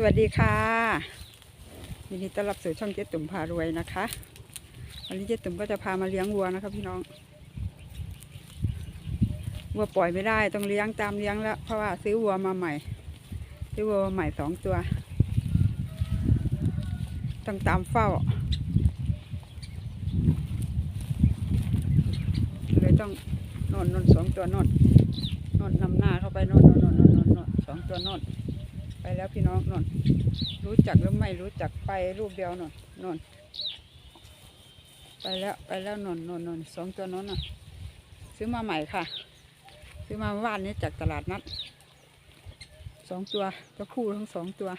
สวัสดีค่ะยินดีต้อนรับสู่ช่องเจ๊ตุ่มพารวยนะคะ วันนี้เจ๊ตุ่มก็จะพามาเลี้ยงวัวนะคะพี่น้องวัวปล่อยไม่ได้ต้องเลี้ยงตามเลี้ยงแล้ว เพราะว่าซื้อวัวมาใหม่ ซื้อวัวมาใหม่สองตัว ต้องตามเฝ้าเลยต้องนอนนอนสองตัวนอนนอนนำหน้าเข้าไปนอนนอนนอนนอนนอนสองตัวนอน แล้วพี่น้องนอนรู้จักหรือไม่รู้จักไปรูปเดียวนอนนอนไปแล้วไปแล้วนอนนอนนอนสองตัวนอนน่ะ ซื้อมาใหม่ค่ะ ซื้อมาเมื่อวานนี้จากตลาดนัดสองตัวตัวคู่ทั้งสองตัว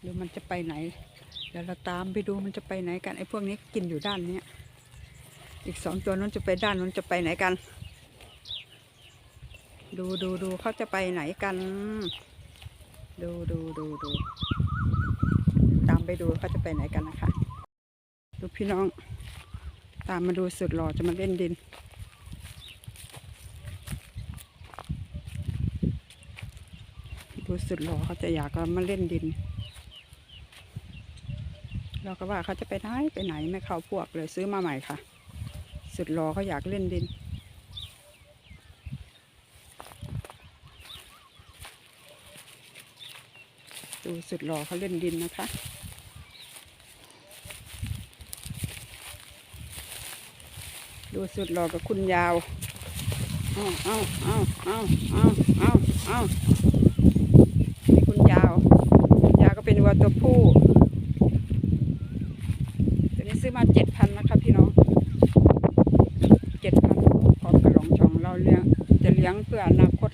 เดี๋ยวมันจะไปไหนเดี๋ยวเราตามไปดูมันจะไปไหนกันไอ้พวกนี้กินอยู่ด้านเนี้ย อีกสองตัวนั้นจะไปด้านนั้นจะไปไหนกัน ดูดูดูเขาจะไปไหนกัน ดูดูดูดูตามไปดูเขาจะไปไหนกันนะคะ ดูพี่น้อง ตามมาดูสุดหล่อจะมาเล่นดินดูสุดหล่อเขาจะอยากมาเล่นดิน เราก็ว่าเขาจะไปไหนไปไหนไม่เข้าพวกเลยซื้อมาใหม่ค่ะ สุดหล่อเขาอยากเล่นดิน ดูสุดหล่อเขาเล่นดินนะคะดูสุดหล่อกับคุณยาว เอาเอาเอาเอาเอาเอาเอาคุณยาว คุณยาวก็เป็นวัวตัวผู้ ตัวนี้ซื้อมาเจ็ดพันนะคะพี่น้องเจ็ดพันพร้อมกระหลงช่องเราเลี้ยงจะเลี้ยงเพื่ออนาคต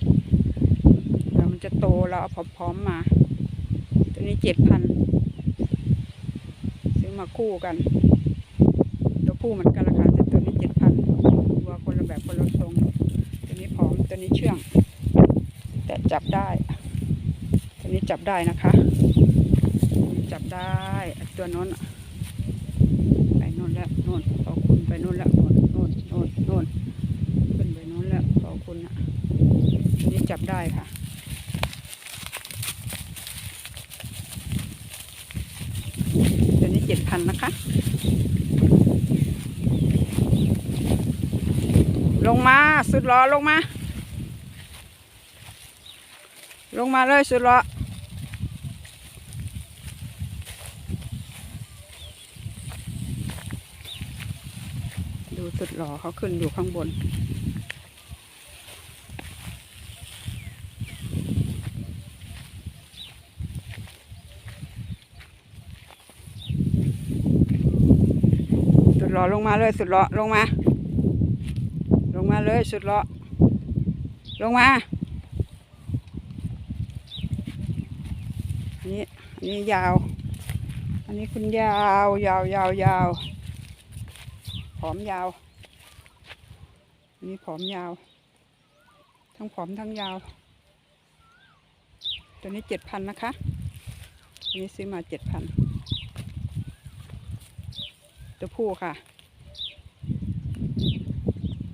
เดี๋ยวมันจะโต เราพร้อมมา ตัวนี้เจ็ดพันซื้อมาคู่กัน ตัวผู้เหมือนกันราคาแต่ตัวนี้เจ็ดพันวัวคนละแบบคนละทรง ตัวนี้ผอมตัวนี้เชื่อง แต่จับได้ ตัวนี้จับได้นะคะ จับได้ตัวน้นไปน่นแล้วน่นขอคุณไปน่นแล้วน่นน่นน่นน่นขึ้นไปน่นแล้วขอคุณอะอันนี่จับได้ค่ะ ตัวนี้เจ็ดพันนะคะ ลงมา สุดล้อลงมา ลงมาเลยสุดล้อดูสุดหล่อเขาขึ้นอยู่ข้างบนสุดหล่อลงมาเลยสุดหล่อลงมา งมาเลยสุดหล่อลงมา อันนี้อันนี้ยาว อันนี้คุณยาวยาวยาวยาวผอมยาวมีผอมยาว ทั้งผอมทั้งยาว ตัวนี้เจ็ดพันนะคะตัวนี้ซื้อมาเจ็ดพันตัวผู้ค่ะ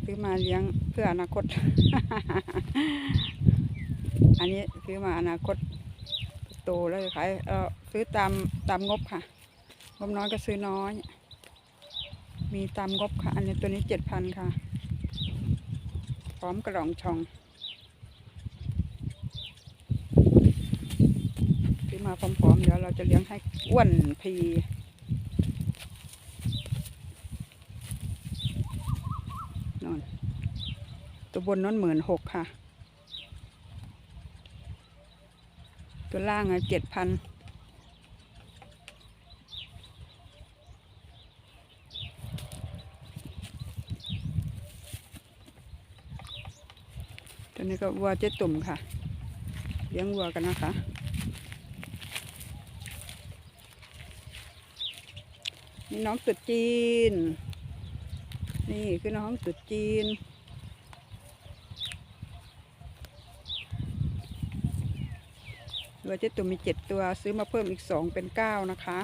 ซื้อมาเลี้ยงเพื่ออนาคต อันนี้ซื้อมาอนาคตโตแล้วขายเออซื้อตามตามงบค่ะ งบน้อยก็ซื้อน้อย มีตามงบค่ะ อันนี้ตัวนี้เจ็ดพันค่ะ พร้อมกระรองช่องซื้อมาพร้อมๆเดี๋ยวเราจะเลี้ยงให้อ้วนพีนอน ตัวบนนั้นหมื่นหกค่ะ ตัวล่างอะเจ็ดพันตัวนี้ก็วัวเจ๊ตุ่มค่ะ เลี้ยงวัวกันนะคะ นี่น้องตุดจีน นี่คือน้องตุดจีน เหลือเจ๊ตุ่มมีเจ็ดตัวซื้อมาเพิ่มอีกสองเป็นเก้านะคะ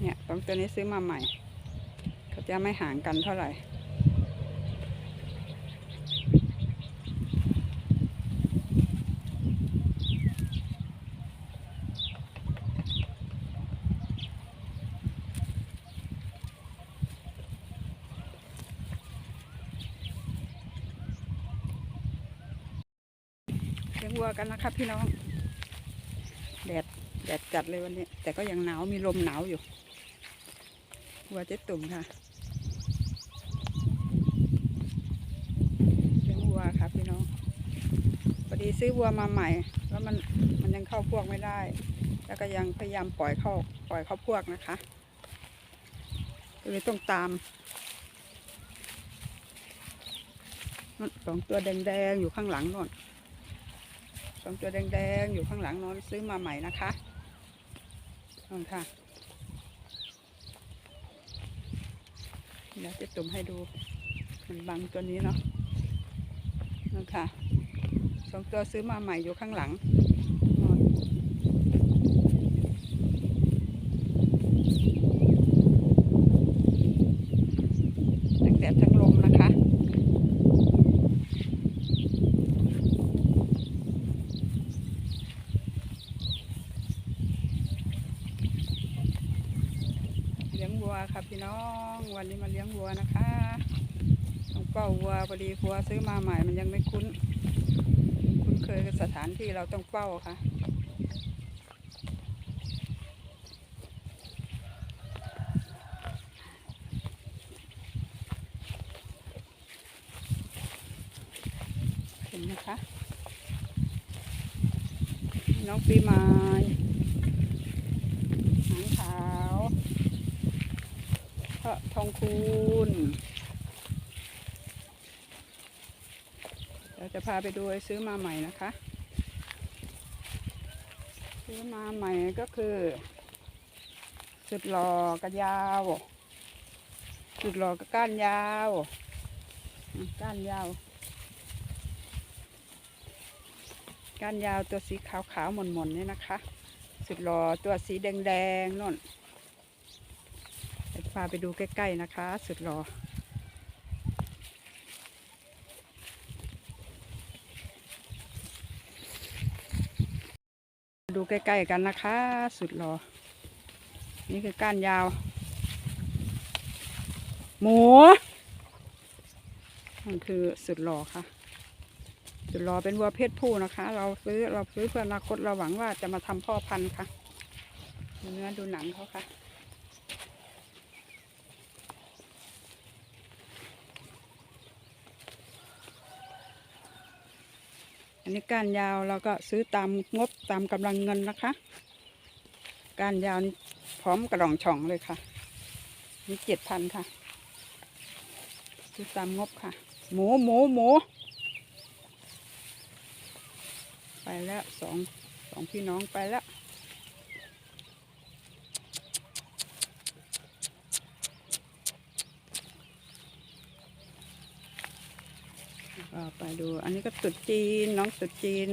เนี่ยสองตัวนี้ซื้อมาใหม่ เขาจะไม่ห่างกันเท่าไหร่ ลี้ยงวัวกันนะครับพี่น้อง แดดแดดจัดเลยวันนี้ แต่ก็ยังหนาวมีลมหนาวอยู่วัวเจ๊ตุ่มค่ะเลี้ยงวัวครับพี่น้องพอดีซื้อวัวมาใหม่ แล้วมันมันยังเข้าพวกไม่ได้ แล้วก็ยังพยายามปล่อยเข้าปล่อยเข้าพวกนะคะก็เลยต้องตามนู่นสองตัวแดงๆอยู่ข้างหลังโน่น สองตัวแดงๆ อยู่ข้างหลังน้อนซื้อมาใหม่นะคะนอนค่ะเดี๋ยวจะตุ่มให้ดูมันบังตัวนี้เนาะนอนค่ะสองตัวซื้อมาใหม่อยู่ข้างหลังตั้งแดดทั้งลมนะคะ เลี้ยงวัวครับพี่ น้องวันนี้มาเลี้ยงวัวนะคะต้องเฝ้าวัวพอดีวัวซื้อมาใหม่มันยังไม่คุ้น คุ้นเคยกับสถานที่เราต้องเฝ้าค่ะเห็นนะคะ น้องปีไม้หางขาว พระทองคูณเราจะพาไปดูไอซื้อมาใหม่นะคะ ซื้อมาใหม่ก็คือสุดหล่อกระยาวสุดหล่อกก้านยาวก้านยาวก้านยาวตัวสีขาวๆหม่นหม่นๆนี่นะคะสุดหล่อตัวสีแดงๆนู่น พาไปดูใกล้ ๆ นะคะ สุดหล่อดูใกล้ ๆ กันนะคะ สุดหล่อนี่คือก้านยาว หมูมันคือสุดหล่อค่ะสุดรอเป็นวัวเพศผู้นะคะ เราซื้อเราซื้อเพื่ออนาคตเราหวังว่าจะมาทำพ่อพันธุ์ค่ะดูเนื้อดูหนังเขาค่ะ อันนี้ก้านยาวเราก็ซื้อตามงบตามกำลังเงินนะคะ ก้านยาวพร้อมกระดองช่องเลยค่ะ นี่เจ็ดพันค่ะ ซื้อตามงบค่ะ หมูหมูหมู ไปแล้วสองสองพี่น้องไปแล้ว ก็ไปดู อันนี้ก็ตุดจีน น้องตุดจีน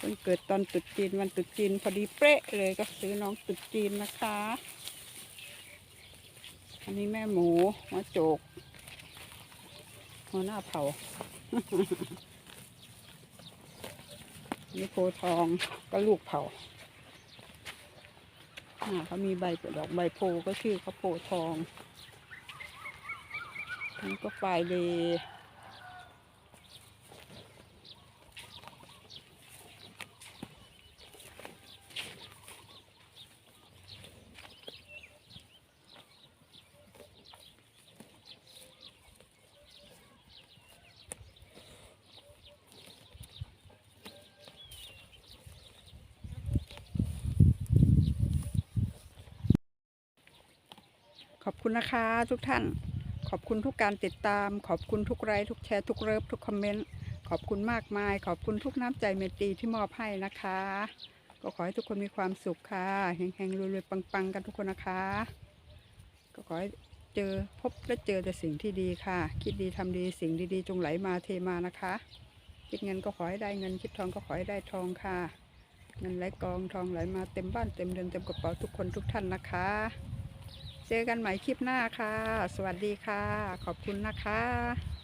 คนเกิดตอนตุดจีนวันตุดจีนพอดีเป๊ะเลยก็ซื้อน้องตุดจีนนะคะ อันนี้แม่หมูหัวโจกหัวหน้าเผานี่โพทองก็ลูกเผาอ่าเขามีใบดอกใบโพก็ชื่อเขาโพทองนี่ก็ปลายเดย์ ขอบคุณนะคะทุกท่าน ขอบคุณทุกการติดตาม ขอบคุณทุกไลค์ทุกแชร์ทุกเลิฟทุกคอมเมนต์ ขอบคุณมากมาย ขอบคุณทุกน้ำใจเมตตีที่มอบให้นะคะ ก็ขอให้ทุกคนมีความสุขค่ะเฮงๆรวยๆปังๆ กันทุกคนนะคะ ก็ขอให้เจอพบและเจอแต่สิ่งที่ดีค่ะ คิดดีทำดีสิ่งดีๆ จงไหลมาเทมานะคะ คิดเงินก็ขอให้ได้เงิน คิดทองก็ขอให้ได้ทองค่ะเงินไหลกองทองไหลมาเต็มบ้านเต็มเรือนเต็มกระเป๋าทุกคนทุกท่านนะคะ เจอกันใหม่คลิปหน้าค่ะ สวัสดีค่ะ ขอบคุณนะคะ